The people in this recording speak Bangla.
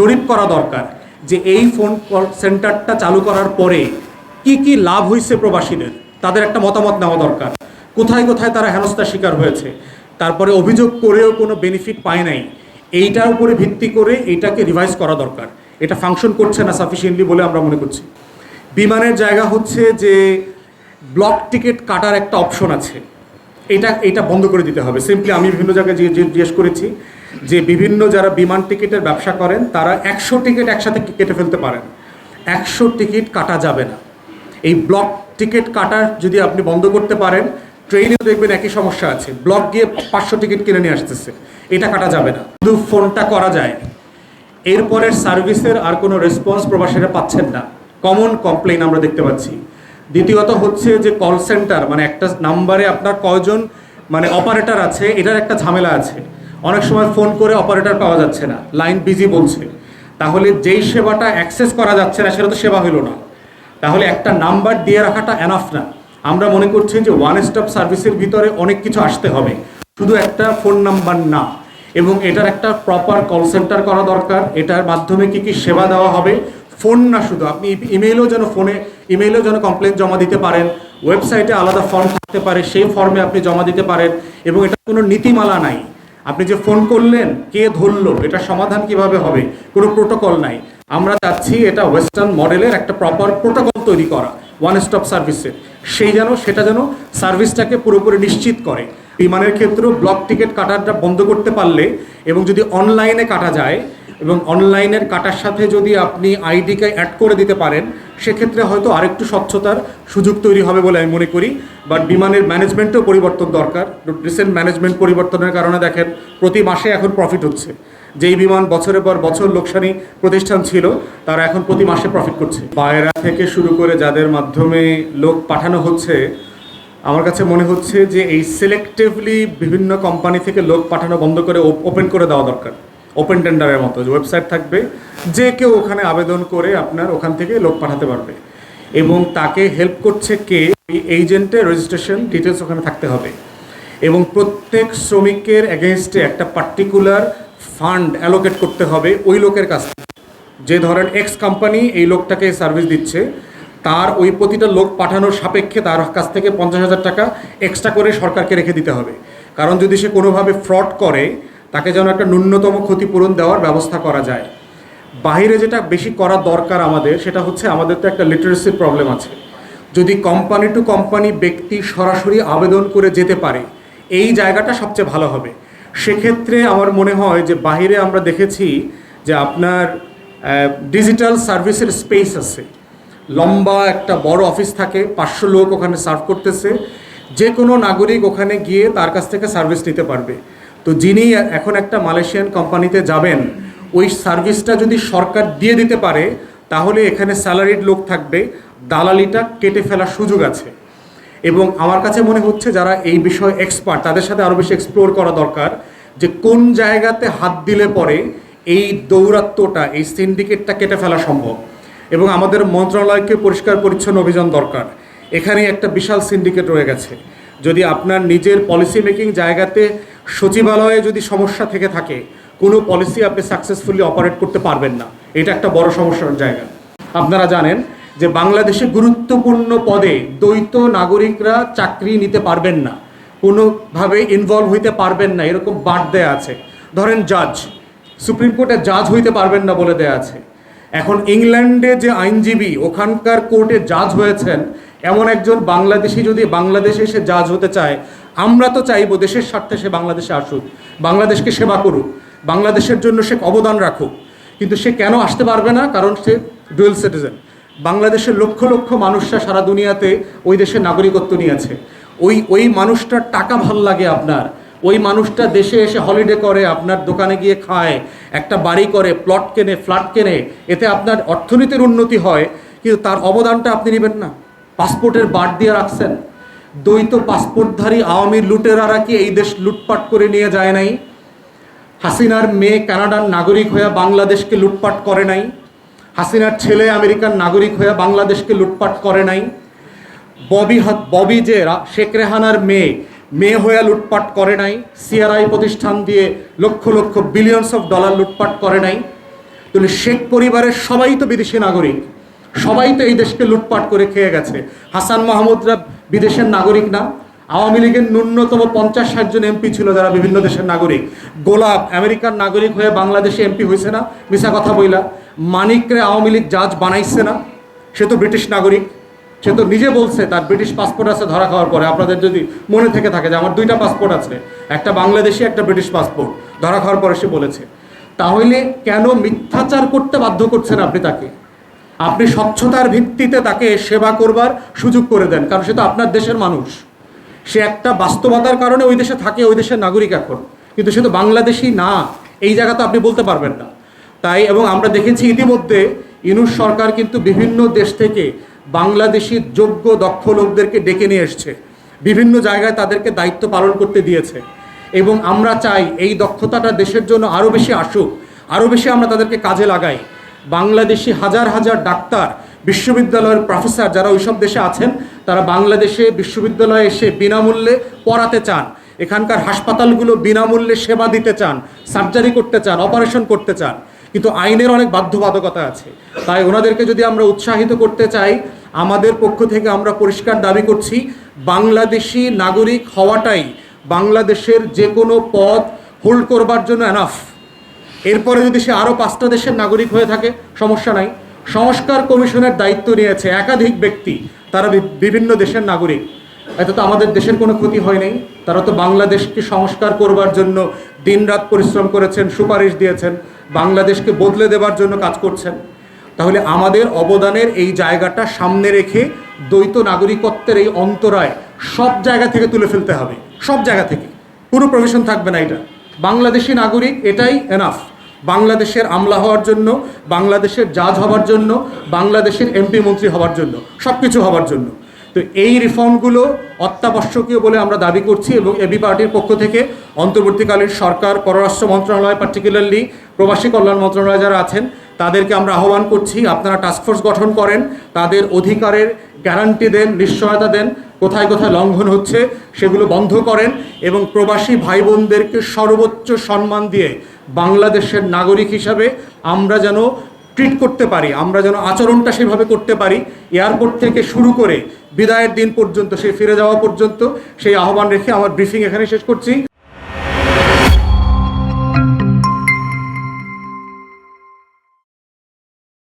জরিপ করা দরকার যে এই ফোন সেন্টারটা চালু করার পরে কি কি লাভ হয়েছে প্রবাসীদের, তাদের একটা মতামত নেওয়া দরকার। কোথায় কোথায় তারা হেনস্থার শিকার হয়েছে, তারপরে অভিযোগ করেও কোনো বেনিফিট পায় নাই, এইটার উপরে ভিত্তি করে এইটাকে রিভাইজ করা দরকার। এটা ফাংশন করছে না সাফিসিয়েন্টলি বলে আমরা মনে করছি। বিমানের জায়গা হচ্ছে যে ব্লক টিকিট কাটার একটা অপশন আছে। এটা এটা বন্ধ করে দিতে হবে। সিম্পলি আমি বিভিন্ন জায়গায় জিজ্ঞে- জিজ্ঞে- জিজ্ঞেস করেছি যে বিভিন্ন যারা বিমান টিকিটের ব্যবসা করেন, তারা একশো টিকিট একসাথে কেটে ফেলতে পারেন। একশো টিকিট কাটা যাবে না। এই ব্লক টিকিট কাটার যদি আপনি বন্ধ করতে পারেন ট্রেনেও দেখবেন একই সমস্যা আছে। ব্লক গিয়ে পাঁচশো টিকিট কিনে নিয়ে আসতেছে। এটা কাটা যাবে না। শুধু ফোনটা করা যায় এরপরের সার্ভিসের আর কোনো রেসপন্স প্রবাসীরা পাচ্ছেন না। কমন কমপ্লেইন আমরা দেখতে পাচ্ছি। দ্বিতীয়ত হচ্ছে যে কল সেন্টার মানে একটা নাম্বারে আপনার কয়জন মানে অপারেটর আছে, এটার একটা ঝামেলা আছে। অনেক সময় ফোন করে অপারেটর পাওয়া যাচ্ছে না লাইন বিজি বলছে। তাহলে যেই সেবাটা অ্যাক্সেস করা যাচ্ছে না, সেটা তো সেবা হলো না। তাহলে একটা নাম্বার দিয়ে রাখাটা এনাফ না। আমরা মনে করছি যে ওয়ান স্টপ সার্ভিসের ভিতরে অনেক কিছু আসতে হবে। শুধু একটা ফোন নাম্বার না। এবং এটার একটা প্রপার কল সেন্টার করা দরকার। এটার মাধ্যমে কি কি সেবা দেওয়া হবে? ফোন না শুধু। আপনি ইমেইলেও যেন ফোনে ইমেইলেও যেন কমপ্লেন জমা দিতে পারেন। ওয়েবসাইটে আলাদা ফর্ম থাকতে পারে, সেই ফর্মে আপনি জমা দিতে পারেন। এবং এটা কোনো নীতিমালা নাই। আপনি যে ফোন করলেন, কে ধরলো, এটা সমাধান কীভাবে হবে, কোনো প্রোটোকল নাই। আমরা চাচ্ছি এটা ওয়েস্টার্ন মডেলের একটা প্রপার প্রোটোকল তৈরি করা ওয়ান স্টপ সার্ভিসের সেই যেন, সেটা যেন সার্ভিসটাকে পুরোপুরি নিশ্চিত করে। বিমানের ক্ষেত্রেও ব্লক টিকিট কাটাটা বন্ধ করতে পারলে এবং যদি অনলাইনে কাটা যায় এবং অনলাইনের কাটার সাথে যদি আপনি আইডিকে অ্যাড করে দিতে পারেন, সেক্ষেত্রে হয়তো আরেকটু স্বচ্ছতার সুযোগ তৈরি হবে বলে আমি মনে করি। বাট বিমানের ম্যানেজমেন্টেও পরিবর্তন দরকার। রিসেন্ট ম্যানেজমেন্ট পরিবর্তনের কারণে দেখেন, প্রতি মাসে এখন প্রফিট হচ্ছে। যেই বিমান বছরের পর বছর লোকসানি প্রতিষ্ঠান ছিল, তারা এখন প্রতি মাসে প্রফিট করছে। পায়রা থেকে শুরু করে যাদের মাধ্যমে লোক পাঠানো হচ্ছে, আমার কাছে মনে হচ্ছে যে এই সিলেক্টিভলি বিভিন্ন কোম্পানি থেকে লোক পাঠানো বন্ধ করে ওপেন করে দেওয়া দরকার। ওপেন টেন্ডারের মতো ওয়েবসাইট থাকবে, যে কেউ ওখানে আবেদন করে আপনার ওখান থেকে লোক পাঠাতে পারবে। এবং তাকে হেল্প করছে কে? এজেন্টের রেজিস্ট্রেশন ডিটেলস ওখানে থাকতে হবে। এবং প্রত্যেক শ্রমিকের এগেনস্টে একটা পার্টিকুলার ফান্ড অ্যালোকেট করতে হবে ওই লোকের কাছ যে ধরেন এক্স কোম্পানি এই লোকটাকে সার্ভিস দিচ্ছে, তার ওই প্রতিটা লোক পাঠানোর সাপেক্ষে তার কাছ থেকে পঞ্চাশ হাজার টাকা এক্সট্রা করে সরকারকে রেখে দিতে হবে। কারণ যদি সে কোনোভাবে ফ্রড করে তাকে যেন একটা ন্যূনতম ক্ষতিপূরণ দেওয়ার ব্যবস্থা করা যায়। বাইরে যেটা বেশি করা দরকার আমাদের, সেটা হচ্ছে আমাদের তো একটা লিটারেসির প্রবলেম আছে। যদি কোম্পানি টু কোম্পানি ব্যক্তি সরাসরি আবেদন করে যেতে পারে, এই জায়গাটা সবচেয়ে ভালো হবে। সেক্ষেত্রে আমার মনে হয় যে বাইরে আমরা দেখেছি যে আপনার ডিজিটাল সার্ভিসের স্পেস আছে। লম্বা একটা বড় অফিস থাকে, পাঁচশো লোক ওখানে সার্ভ করতেছে। যে কোনো নাগরিক ওখানে গিয়ে তার কাছ থেকে সার্ভিস নিতে পারবে। তো যিনি এখন একটা মালয়েশিয়ান কোম্পানিতে যাবেন, ওই সার্ভিসটা যদি সরকার দিয়ে দিতে পারে, তাহলে এখানে স্যালারিড লোক থাকবে, দালালিটা কেটে ফেলার সুযোগ আছে। এবং আমার কাছে মনে হচ্ছে যারা এই বিষয়ে এক্সপার্ট তাদের সাথে আরও বেশি এক্সপ্লোর করা দরকার, যে কোন জায়গাতে হাত দিলে পরে এই দৌরাত্ম্যটা, এই সিন্ডিকেটটা কেটে ফেলা সম্ভব। এবং আমাদের মন্ত্রণালয়কে পরিষ্কার পরিচ্ছন্ন অভিযান দরকার। এখানে একটা বিশাল সিন্ডিকেট রয়ে গেছে। যদি আপনার নিজের পলিসি মেকিং জায়গাতে সচিবালয়ে যদি সমস্যা থেকে থাকে, কোনো পলিসি আপনি সাকসেসফুলি অপারেট করতে পারবেন না। এটা একটা বড় সমস্যার জায়গা। আপনারা জানেন যে বাংলাদেশে গুরুত্বপূর্ণ পদে দ্বৈত নাগরিকরা চাকরি নিতে পারবেন না। কোনোভাবে ইনভলভ হইতে পারবেন না। এরকম বাদ দেয়া আছে। ধরেন জাজ সুপ্রিম কোর্টে জাজ হইতে পারবেন না বলে দেয়া আছে। এখন ইংল্যান্ডে যে আইনজীবী, ওখানকার কোর্টে জাজ হয়েছেন এমন একজন বাংলাদেশি যদি বাংলাদেশে এসে জাজ হতে চায়, আমরা তো চাইব দেশের স্বার্থে সে বাংলাদেশে আসুক, বাংলাদেশকে সেবা করুক, বাংলাদেশের জন্য সে অবদান রাখুক। কিন্তু সে কেন আসতে পারবে না? কারণ সে ডুয়েল সিটিজেন বাংলাদেশের লক্ষ লক্ষ মানুষরা সারা দুনিয়াতে ওই দেশের নাগরিকত্ব নিয়েছে ওই ওই মানুষটার টাকা ভালো লাগে আপনার। ওই মানুষটা দেশে এসে হলিডে করে, আপনার দোকানে গিয়ে খায়, একটা বাড়ি করে প্লট কেনে ফ্ল্যাট কেনে, এতে আপনার অর্থনীতির উন্নতি হয়, কিন্তু তার অবদানটা আপনি নেবেন না। পাসপোর্টের বাদ দিয়ে রাখছেন। দ্বৈত পাসপোর্টধারী আওয়ামী লুটেরারা কি এই দেশ লুটপাট করে নিয়ে যায় নাই? হাসিনার মেয়ে কানাডার নাগরিক হয়ে বাংলাদেশকে লুটপাট করে নাই। হাসিনার ছেলে আমেরিকার নাগরিক হয়ে বাংলাদেশকে লুটপাট করে নাই। ববি ববি যে শেখ রেহানার মেয়ে মেয়ে হয়ে লুটপাট করে নাই। সিআরআই প্রতিষ্ঠান দিয়ে lakh lakh billions of dollar লুটপাট করে নাই। তাহলে শেখ পরিবারের সবাই তো বিদেশি নাগরিক। সবাই তো এই দেশকে লুটপাট করে খেয়ে গেছে। হাসান মাহমুদরা বিদেশের নাগরিক না। আওয়ামী লীগের ন্যূনতম পঞ্চাশ ষাট জন এমপি ছিল যারা বিভিন্ন দেশের নাগরিক। গোলাপ, আমেরিকার নাগরিক হয়ে বাংলাদেশে এমপি হয়েছে না। মিশা কথা বইলা। মানিকরে আওয়ামী লীগ জাজ বানাইছে না। সে তো ব্রিটিশ নাগরিক। সে তো নিজে বলছে, তার ব্রিটিশ পাসপোর্ট আছে ধরা খাওয়ার পরে। আপনাদের যদি মনে থেকে থাকে যে আমার দুইটা পাসপোর্ট আছে, একটা বাংলাদেশি, একটা ব্রিটিশ পাসপোর্ট, ধরা খাওয়ার পরে সে বলেছে। তাহলে কেন মিথ্যাচার করতে বাধ্য করছেন আপনি তাকে? আপনি স্বচ্ছতার ভিত্তিতে তাকে সেবা করবার সুযোগ করে দেন, কারণ সে তো আপনার দেশের মানুষ। সে একটা বাস্তবতার কারণে ওই দেশে থাকে, ওই দেশের নাগরিক এখন। কিন্তু সে তো বাংলাদেশি না, এই জায়গা তো আপনি বলতে পারবেন না। তাই, এবং আমরা দেখেছি ইতিমধ্যে ইনুস সরকার কিন্তু বিভিন্ন দেশ থেকে বাংলাদেশি যোগ্য, দক্ষ লোকদেরকে ডেকে নিয়ে এসছে। বিভিন্ন জায়গায় তাদেরকে দায়িত্ব পালন করতে দিয়েছে। এবং আমরা চাই এই দক্ষতাটা দেশের জন্য আরও বেশি আসুক আরও বেশি আমরা তাদেরকে কাজে লাগাই। বাংলাদেশি হাজার হাজার ডাক্তার বিশ্ববিদ্যালয়ের প্রফেসর যারা ওইসব দেশে আছেন, তারা বাংলাদেশে বিশ্ববিদ্যালয়ে এসে বিনামূল্যে পড়াতে চান। এখানকার হাসপাতালগুলো বিনামূল্যে সেবা দিতে চান, সার্জারি করতে চান, অপারেশন করতে চান। কিন্তু আইনের অনেক বাধ্যবাধকতা আছে। তাই ওনাদেরকে যদি আমরা উৎসাহিত করতে চাই, আমাদের পক্ষ থেকে আমরা পরিষ্কার দাবি করছি, বাংলাদেশি নাগরিক হওয়াটাই বাংলাদেশের যে কোনো পদ হোল্ড করবার জন্য এনাফ এরপরে যদি সে আরও পাঁচটা দেশের নাগরিক হয়ে থাকে, সমস্যা নাই। সংস্কার কমিশনের দায়িত্ব নিয়েছে একাধিক ব্যক্তি, তারা বিভিন্ন দেশের নাগরিক। এতে তো আমাদের দেশের কোনো ক্ষতি হয় নাই। তারা তো বাংলাদেশকে সংস্কার করবার জন্য দিনরাত পরিশ্রম করেছেন, সুপারিশ দিয়েছেন, বাংলাদেশকে বদলে দেবার জন্য কাজ করছেন। তাহলে আমাদের অবদানের এই জায়গাটা সামনে রেখে দ্বৈত নাগরিকত্বের এই অন্তরায় সব জায়গা থেকে তুলে ফেলতে হবে। সব জায়গা থেকে। পুরো প্রফেশন থাকবে না এটা। বাংলাদেশি নাগরিক, এটাই এনাফ বাংলাদেশের আমলা হওয়ার জন্য, বাংলাদেশের জাজ হওয়ার জন্য, বাংলাদেশের এমপি মন্ত্রী হওয়ার জন্য সব কিছু হওয়ার জন্য। তো এই রিফর্মগুলো অত্যাবশ্যকীয় বলে আমরা দাবি করছি এবং এবি পার্টির পক্ষ থেকে অন্তর্বর্তীকালীন সরকার, পররাষ্ট্র মন্ত্রণালয় পার্টিকুলারলি প্রবাসী কল্যাণ মন্ত্রণালয় যারা আছেন তাদেরকে আমরা আহ্বান করছি, আপনারা টাস্কফোর্স গঠন করেন, তাদের অধিকারের গ্যারান্টি দেন, নিশ্চয়তা দেন, কোথায় কোথায় লঙ্ঘন হচ্ছে সেগুলো বন্ধ করেন এবং প্রবাসী ভাই বোনদেরকে সর্বোচ্চ সম্মান দিয়ে বাংলাদেশের নাগরিক হিসাবে আমরা যেন ট্রিট করতে পারি, আমরা যেন আচরণটা সেভাবে করতে পারি এয়ারপোর্ট থেকে শুরু করে বিদায়ের দিন পর্যন্ত সে ফিরে যাওয়া পর্যন্ত সেই আহ্বান রেখে আমার ব্রিফিং এখানে শেষ করছি।